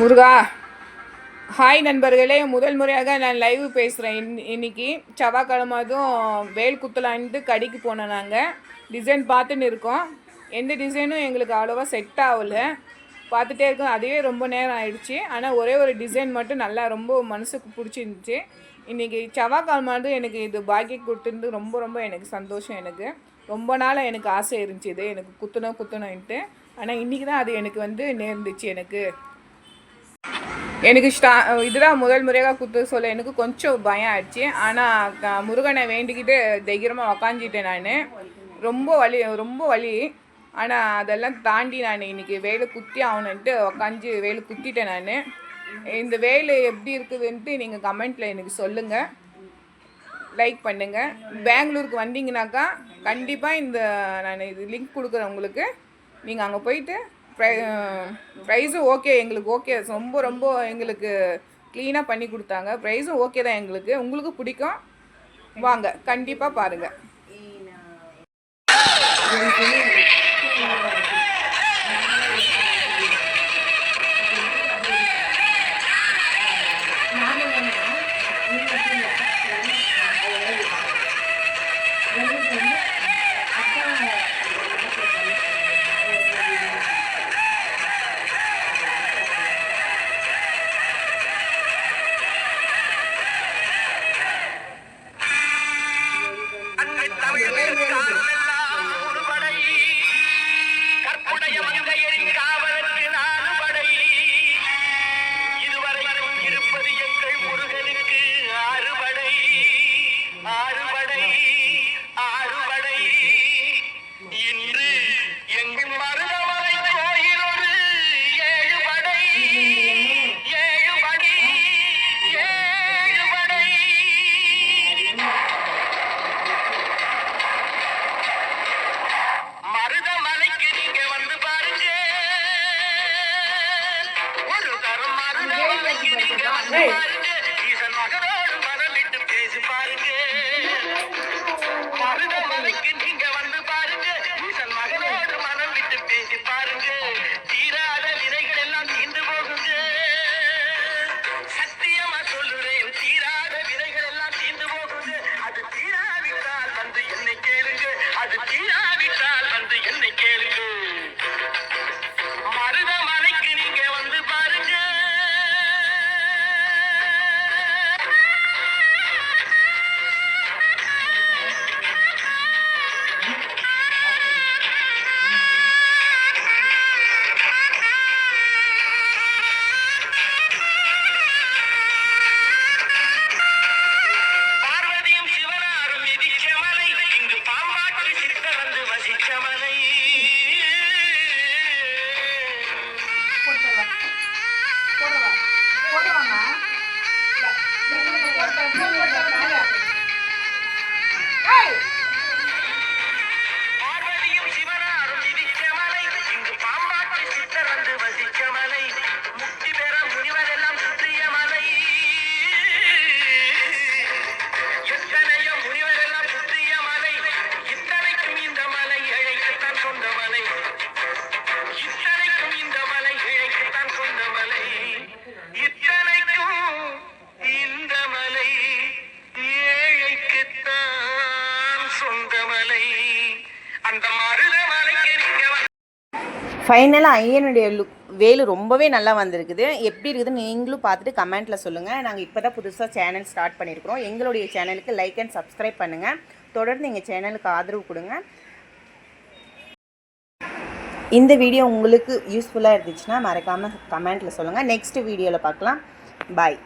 முருகா hi நண்பர்களே. முதல் முறையாக நான் லைவ் பேசுகிறேன் இன் இன்னைக்கு செவ்வாய்க்கிழமை அதுவும் வேல் குத்தலான்ட்டு கடைக்கு போனோம் நாங்கள் டிசைன் பார்த்துன்னு இருக்கோம். எந்த டிசைனும் எங்களுக்கு அவ்வளோவா செட் ஆகல. பார்த்துட்டே இருக்கோம். அதுவே ரொம்ப நேரம் ஆயிடுச்சு. ஆனால் ஒரே ஒரு டிசைன் மட்டும் நல்லா ரொம்ப மனசுக்கு பிடிச்சிருந்துச்சி. இன்றைக்கி செவ்வாய்க்கிழமை எனக்கு இது பாக்கியம் கொடுத்துருந்து ரொம்ப ரொம்ப எனக்கு சந்தோஷம் எனக்கு. ரொம்ப நாளாக எனக்கு ஆசை இருந்துச்சு. இது எனக்கு குத்தணும் குத்தணும்ன்ட்டு. ஆனால் இன்றைக்கி தான் அது எனக்கு வந்து நேர்ந்துச்சு எனக்கு. எனக்கு ஸ்டா இதுதான் முதல் முறையாக குத்து சொல்ல. எனக்கு கொஞ்சம் பயம் ஆயிடுச்சு. ஆனால் முருகனை வேண்டிக்கிட்டு தைரியமாக உக்காஞ்சிட்டேன் நான். ரொம்ப வலி ரொம்ப வலி. ஆனால் அதெல்லாம் தாண்டி நான் இன்றைக்கி வேலை குத்தி ஆகணுன்ட்டு உக்காஞ்சி வேலை குத்திட்டேன் நான். இந்த வேலை எப்படி இருக்குதுன்ட்டு நீங்கள் கமெண்ட்டில் எனக்கு சொல்லுங்கள் லைக் பண்ணுங்கள் பெங்களூருக்கு வந்தீங்கனாக்கா கண்டிப்பாக இந்த நான் இது லிங்க் கொடுக்குறேன் உங்களுக்கு. நீங்கள் அங்கே போயிட்டு ப்ரைஸும் ஓகே எங்களுக்கு ஓகே ரொம்ப ரொம்ப எங்களுக்கு க்ளீனாக பண்ணி கொடுத்தாங்க. ப்ரைஸும் ஓகே தான் எங்களுக்கு. உங்களுக்கு பிடிக்கும்? வாங்க. கண்டிப்பாக பாருங்கள் ஆறு படை, ஆறு படை. இன்று எங்கள் மருதமலை கோயில் ஒரு ஏழு படை. ஏழு படை, ஏழு படை. மருதமலைக்கு நீங்க வந்து பாருங்க ஒரு தரம் மருதமலைக்கு நீங்க வந்து பாருங்க ஃபைனலாக ஐயனுடைய லுக் வேலு ரொம்பவே நல்லா வந்திருக்குது. எப்படி இருக்குதுன்னு நீங்களும் பார்த்துட்டு கமெண்ட்டில் சொல்லுங்கள் நாங்கள் இப்போ தான் புதுசாக சேனல் ஸ்டார்ட் பண்ணியிருக்கிறோம் எங்களுடைய சேனலுக்கு லைக் அண்ட் சப்ஸ்கிரைப் பண்ணுங்கள் தொடர்ந்து எங்கள் சேனலுக்கு ஆதரவு கொடுங்க. இந்த வீடியோ உங்களுக்கு யூஸ்ஃபுல்லாக இருந்துச்சுன்னா மறக்காமல் கமெண்ட்டில் சொல்லுங்கள் நெக்ஸ்ட் வீடியோவில் பார்க்கலாம். பாய்